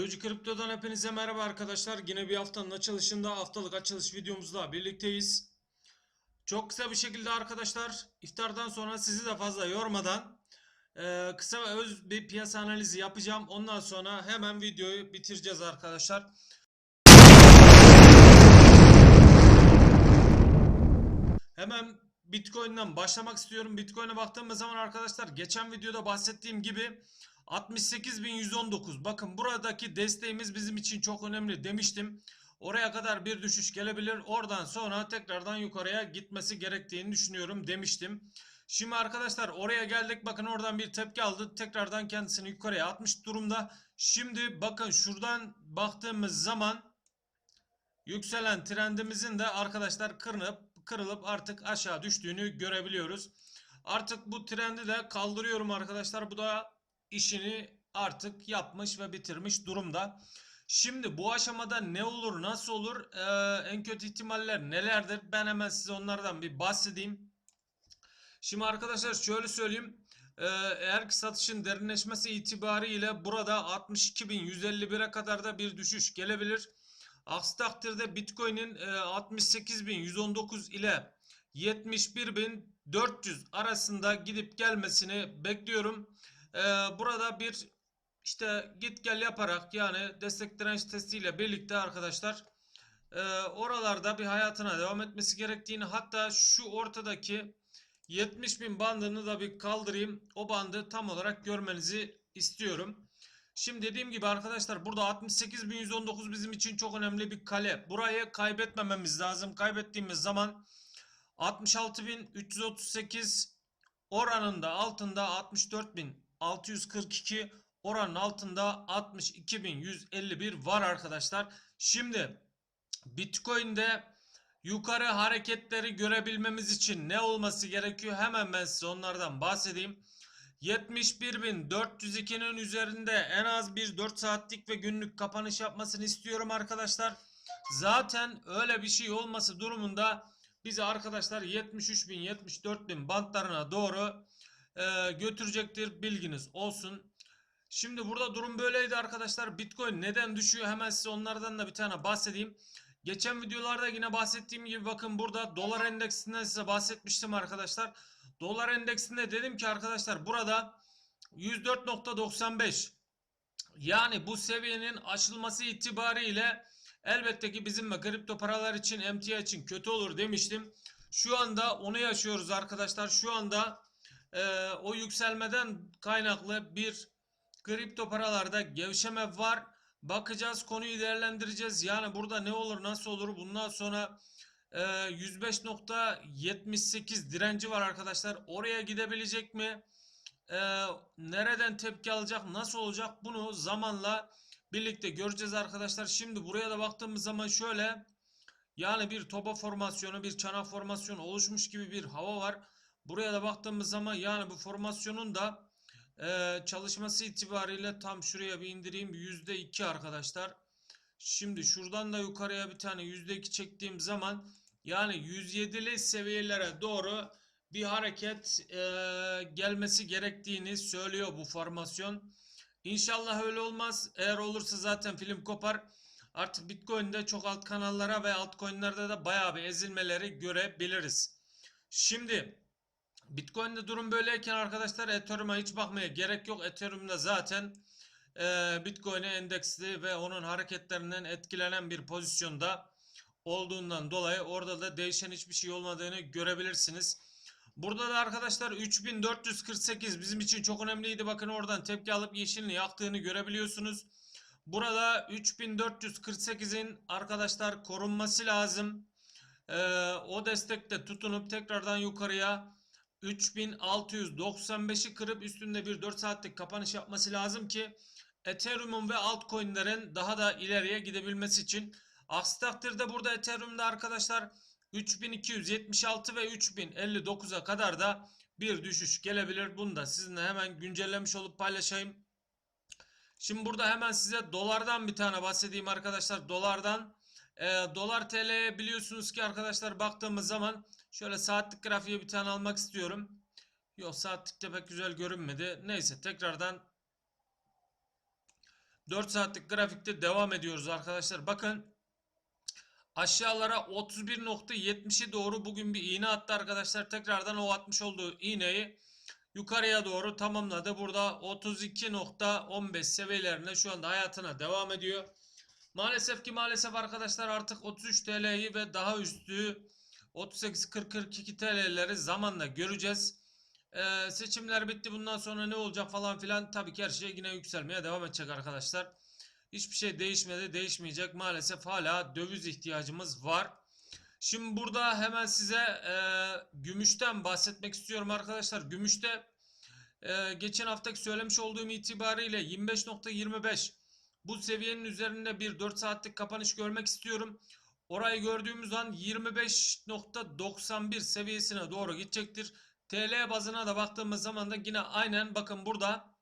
Kiyocu Kripto'dan hepinize merhaba arkadaşlar. Yine bir haftanın açılışında haftalık açılış videomuzda birlikteyiz. Çok kısa bir şekilde arkadaşlar iftardan sonra sizi de fazla yormadan e, kısa ve öz bir piyasa analizi yapacağım. Ondan sonra hemen videoyu bitireceğiz arkadaşlar. Hemen Bitcoin'den başlamak istiyorum. Bitcoin'e baktığımız zaman arkadaşlar geçen videoda bahsettiğim gibi 68.119. Bakın buradaki desteğimiz bizim için çok önemli demiştim. Oraya kadar bir düşüş gelebilir. Oradan sonra tekrardan yukarıya gitmesi gerektiğini düşünüyorum demiştim. Şimdi arkadaşlar oraya geldik. Bakın oradan bir tepki aldı. Tekrardan kendisini yukarıya atmış durumda. Şimdi bakın şuradan baktığımız zaman yükselen trendimizin de arkadaşlar kırılıp kırılıp artık aşağı düştüğünü görebiliyoruz. Artık bu trendi de kaldırıyorum arkadaşlar. Bu da işini artık yapmış ve bitirmiş durumda. Şimdi bu aşamada ne olur, nasıl olur, ee, en kötü ihtimaller nelerdir? Ben hemen size onlardan bir bahsedeyim. Şimdi arkadaşlar şöyle söyleyeyim. Ee, eğer ki satışın derinleşmesi itibariyle burada 62.151'e kadar da bir düşüş gelebilir. Aksi takdirde Bitcoin'in e, 68.119 ile 71.400 arasında gidip gelmesini bekliyorum. Ee, burada bir işte git gel yaparak yani destek direnç testiyle birlikte arkadaşlar e, oralarda bir hayatına devam etmesi gerektiğini hatta şu ortadaki 70.000 bandını da bir kaldırayım. O bandı tam olarak görmenizi istiyorum. Şimdi dediğim gibi arkadaşlar burada 68.119 bizim için çok önemli bir kale. Burayı kaybetmememiz lazım. Kaybettiğimiz zaman 66.338 oranında altında 64.642 oranın altında 62.151 var arkadaşlar. Şimdi Bitcoin'de yukarı hareketleri görebilmemiz için ne olması gerekiyor? Hemen ben size onlardan bahsedeyim. 71.402'nin üzerinde en az bir 4 saatlik ve günlük kapanış yapmasını istiyorum arkadaşlar. Zaten öyle bir şey olması durumunda bizi arkadaşlar 73.000 74.000 bantlarına doğru e, götürecektir. Bilginiz olsun. Şimdi burada durum böyleydi arkadaşlar. Bitcoin neden düşüyor? Hemen size onlardan da bir tane bahsedeyim. Geçen videolarda yine bahsettiğim gibi bakın burada dolar endeksinden size bahsetmiştim arkadaşlar. Dolar endeksinde dedim ki arkadaşlar burada 104.95 yani bu seviyenin aşılması itibariyle elbette ki bizim ve kripto paralar için emtia için kötü olur demiştim. Şu anda onu yaşıyoruz arkadaşlar. Şu anda e, o yükselmeden kaynaklı bir kripto paralarda gevşeme var. Bakacağız konuyu değerlendireceğiz. Yani burada ne olur nasıl olur bundan sonra e, 105.78 direnci var arkadaşlar. Oraya gidebilecek mi? E, nereden tepki alacak? Nasıl olacak? Bunu zamanla birlikte göreceğiz arkadaşlar. Şimdi buraya da baktığımız zaman şöyle yani bir topa formasyonu, bir çanak formasyonu oluşmuş gibi bir hava var. Buraya da baktığımız zaman yani bu formasyonun da ee, çalışması itibariyle tam şuraya bir indireyim. %2 arkadaşlar. Şimdi şuradan da yukarıya bir tane %2 çektiğim zaman yani 107'li seviyelere doğru bir hareket e, gelmesi gerektiğini söylüyor bu formasyon. İnşallah öyle olmaz. Eğer olursa zaten film kopar. Artık Bitcoin'de çok alt kanallara ve altcoin'lerde de bayağı bir ezilmeleri görebiliriz. Şimdi Bitcoin'de durum böyleyken arkadaşlar Ethereum'a hiç bakmaya gerek yok. Ethereum'da zaten e, Bitcoin'e endeksli ve onun hareketlerinden etkilenen bir pozisyonda olduğundan dolayı orada da değişen hiçbir şey olmadığını görebilirsiniz. Burada da arkadaşlar 3448 bizim için çok önemliydi. Bakın oradan tepki alıp yeşilini yaktığını görebiliyorsunuz. Burada 3448'in arkadaşlar korunması lazım. Ee, o destekte tutunup tekrardan yukarıya 3695'i kırıp üstünde bir 4 saatlik kapanış yapması lazım ki Ethereum'un ve altcoin'lerin daha da ileriye gidebilmesi için. Aksi takdirde burada Ethereum'da arkadaşlar 3276 ve 3059'a kadar da bir düşüş gelebilir. Bunu da sizinle hemen güncellemiş olup paylaşayım. Şimdi burada hemen size dolardan bir tane bahsedeyim arkadaşlar. Dolardan e, dolar TL biliyorsunuz ki arkadaşlar baktığımız zaman Şöyle saatlik grafiğe bir tane almak istiyorum. Yok saatlikte pek güzel görünmedi. Neyse tekrardan 4 saatlik grafikte devam ediyoruz arkadaşlar. Bakın aşağılara 31.70'e doğru bugün bir iğne attı arkadaşlar. Tekrardan o atmış olduğu iğneyi yukarıya doğru tamamladı. Burada 32.15 seviyelerine şu anda hayatına devam ediyor. Maalesef ki maalesef arkadaşlar artık 33 TL'yi ve daha üstü 38-40-42 TL'leri zamanla göreceğiz. Ee, seçimler bitti bundan sonra ne olacak falan filan tabii ki her şey yine yükselmeye devam edecek arkadaşlar. Hiçbir şey değişmedi değişmeyecek maalesef hala döviz ihtiyacımız var. Şimdi burada hemen size e, gümüşten bahsetmek istiyorum arkadaşlar. Gümüşte e, geçen haftaki söylemiş olduğum itibariyle 25.25 bu seviyenin üzerinde bir 4 saatlik kapanış görmek istiyorum. Orayı gördüğümüz an 25.91 seviyesine doğru gidecektir. TL bazına da baktığımız zaman da yine aynen bakın burada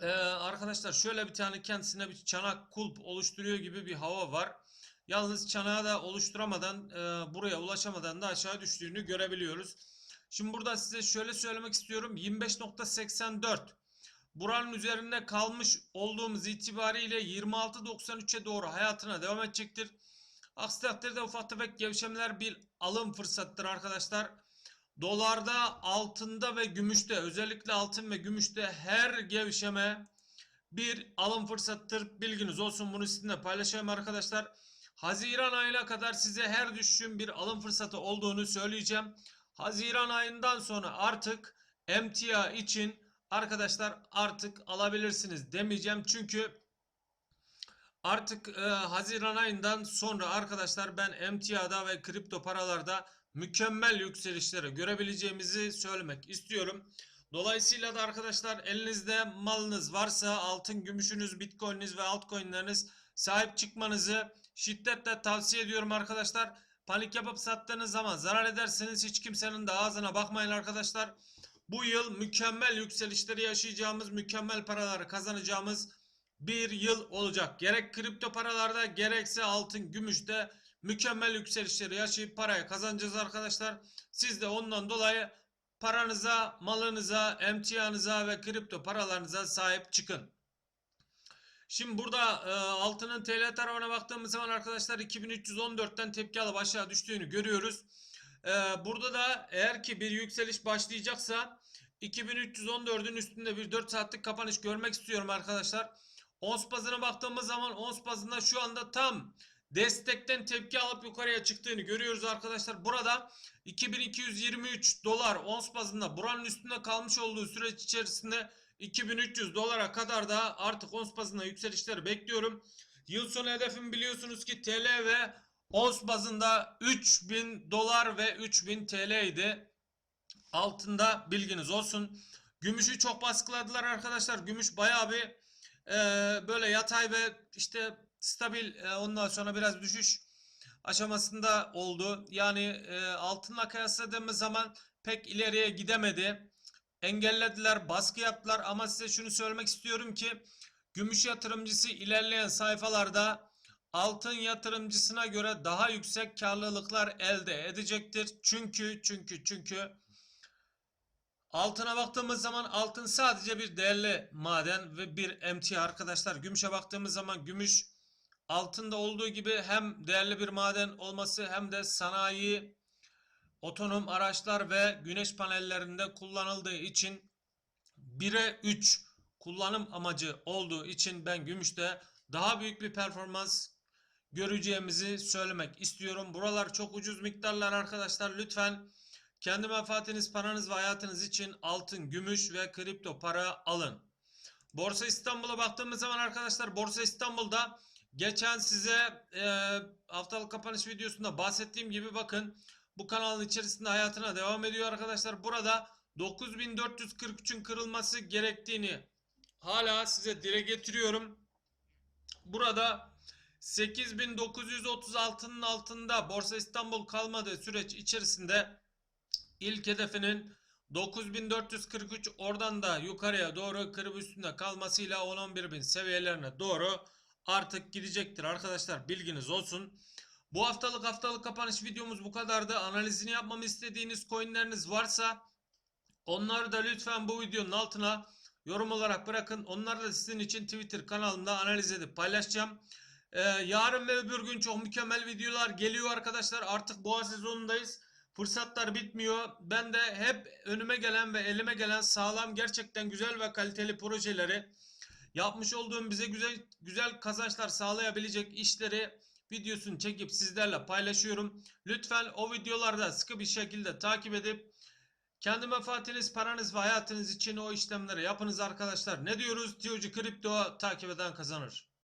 e, arkadaşlar şöyle bir tane kendisine bir çanak kulp oluşturuyor gibi bir hava var. Yalnız çanağı da oluşturamadan e, buraya ulaşamadan da aşağı düştüğünü görebiliyoruz. Şimdi burada size şöyle söylemek istiyorum. 25.84 buranın üzerinde kalmış olduğumuz itibariyle 26.93'e doğru hayatına devam edecektir. Aksi takdirde ufak tefek gevşemeler bir alım fırsattır arkadaşlar. Dolarda, altında ve gümüşte özellikle altın ve gümüşte her gevşeme bir alım fırsattır. Bilginiz olsun bunu sizinle paylaşayım arkadaşlar. Haziran ayına kadar size her düşüşün bir alım fırsatı olduğunu söyleyeceğim. Haziran ayından sonra artık emtia için arkadaşlar artık alabilirsiniz demeyeceğim. Çünkü artık e, Haziran ayından sonra arkadaşlar ben emtiada ve kripto paralarda mükemmel yükselişleri görebileceğimizi söylemek istiyorum. Dolayısıyla da arkadaşlar elinizde malınız varsa altın, gümüşünüz, bitcoin'iniz ve altcoin'leriniz sahip çıkmanızı şiddetle tavsiye ediyorum arkadaşlar. Panik yapıp sattığınız zaman zarar ederseniz hiç kimsenin de ağzına bakmayın arkadaşlar. Bu yıl mükemmel yükselişleri yaşayacağımız, mükemmel paraları kazanacağımız bir yıl olacak. Gerek kripto paralarda gerekse altın, gümüşte mükemmel yükselişleri yaşayıp parayı kazanacağız arkadaşlar. Siz de ondan dolayı paranıza, malınıza, emtianıza ve kripto paralarınıza sahip çıkın. Şimdi burada e, altının TL tarafına baktığımız zaman arkadaşlar 2314'ten tepki alıp aşağı düştüğünü görüyoruz. E, burada da eğer ki bir yükseliş başlayacaksa 2314'ün üstünde bir 4 saatlik kapanış görmek istiyorum arkadaşlar. Ons bazına baktığımız zaman ons bazında şu anda tam destekten tepki alıp yukarıya çıktığını görüyoruz arkadaşlar. Burada 2223 dolar ons bazında buranın üstünde kalmış olduğu süreç içerisinde 2300 dolara kadar da artık ons bazında yükselişleri bekliyorum. Yıl sonu hedefim biliyorsunuz ki TL ve ons bazında 3000 dolar ve 3000 TL idi. Altında bilginiz olsun. Gümüşü çok baskıladılar arkadaşlar. Gümüş bayağı bir e, böyle yatay ve işte stabil e, ondan sonra biraz düşüş aşamasında oldu. Yani e, altınla kıyasladığımız zaman pek ileriye gidemedi. Engellediler, baskı yaptılar ama size şunu söylemek istiyorum ki gümüş yatırımcısı ilerleyen sayfalarda altın yatırımcısına göre daha yüksek karlılıklar elde edecektir. Çünkü çünkü çünkü altına baktığımız zaman altın sadece bir değerli maden ve bir emtia arkadaşlar. Gümüşe baktığımız zaman gümüş altında olduğu gibi hem değerli bir maden olması hem de sanayi, otonom araçlar ve güneş panellerinde kullanıldığı için 1'e 3 kullanım amacı olduğu için ben gümüşte daha büyük bir performans göreceğimizi söylemek istiyorum. Buralar çok ucuz miktarlar arkadaşlar. Lütfen kendi menfaatiniz, paranız ve hayatınız için altın, gümüş ve kripto para alın. Borsa İstanbul'a baktığımız zaman arkadaşlar Borsa İstanbul'da Geçen size e, haftalık kapanış videosunda bahsettiğim gibi bakın bu kanalın içerisinde hayatına devam ediyor arkadaşlar. Burada 9443'ün kırılması gerektiğini hala size dile getiriyorum. Burada 8936'nın altında Borsa İstanbul kalmadığı süreç içerisinde ilk hedefinin 9443 oradan da yukarıya doğru kırıp üstünde kalmasıyla 10-11 bin seviyelerine doğru artık gidecektir arkadaşlar bilginiz olsun. Bu haftalık haftalık kapanış videomuz bu kadardı. Analizini yapmamı istediğiniz coinleriniz varsa onları da lütfen bu videonun altına yorum olarak bırakın. Onları da sizin için Twitter kanalımda analiz edip paylaşacağım. Ee, yarın ve öbür gün çok mükemmel videolar geliyor arkadaşlar. Artık boğa sezonundayız. Fırsatlar bitmiyor. Ben de hep önüme gelen ve elime gelen sağlam gerçekten güzel ve kaliteli projeleri yapmış olduğum bize güzel güzel kazançlar sağlayabilecek işleri videosunu çekip sizlerle paylaşıyorum. Lütfen o videolarda sıkı bir şekilde takip edip kendi menfaatiniz, paranız ve hayatınız için o işlemleri yapınız arkadaşlar. Ne diyoruz? Tiyocu Kripto takip eden kazanır.